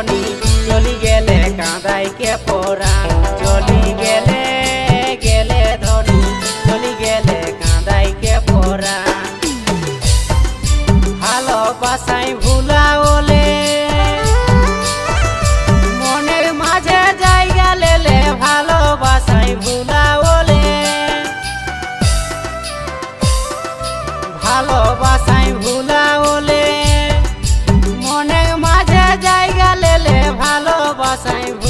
জননী চলি গেলে পড়া? চলি গেলে গেলে চলি গেলে পড়া? ভালো বাসাই ভুলা মনের মাঝে জায়গা লেলে ভালো বাসাই ভুলা ভালো বাসাই ভুলা last time.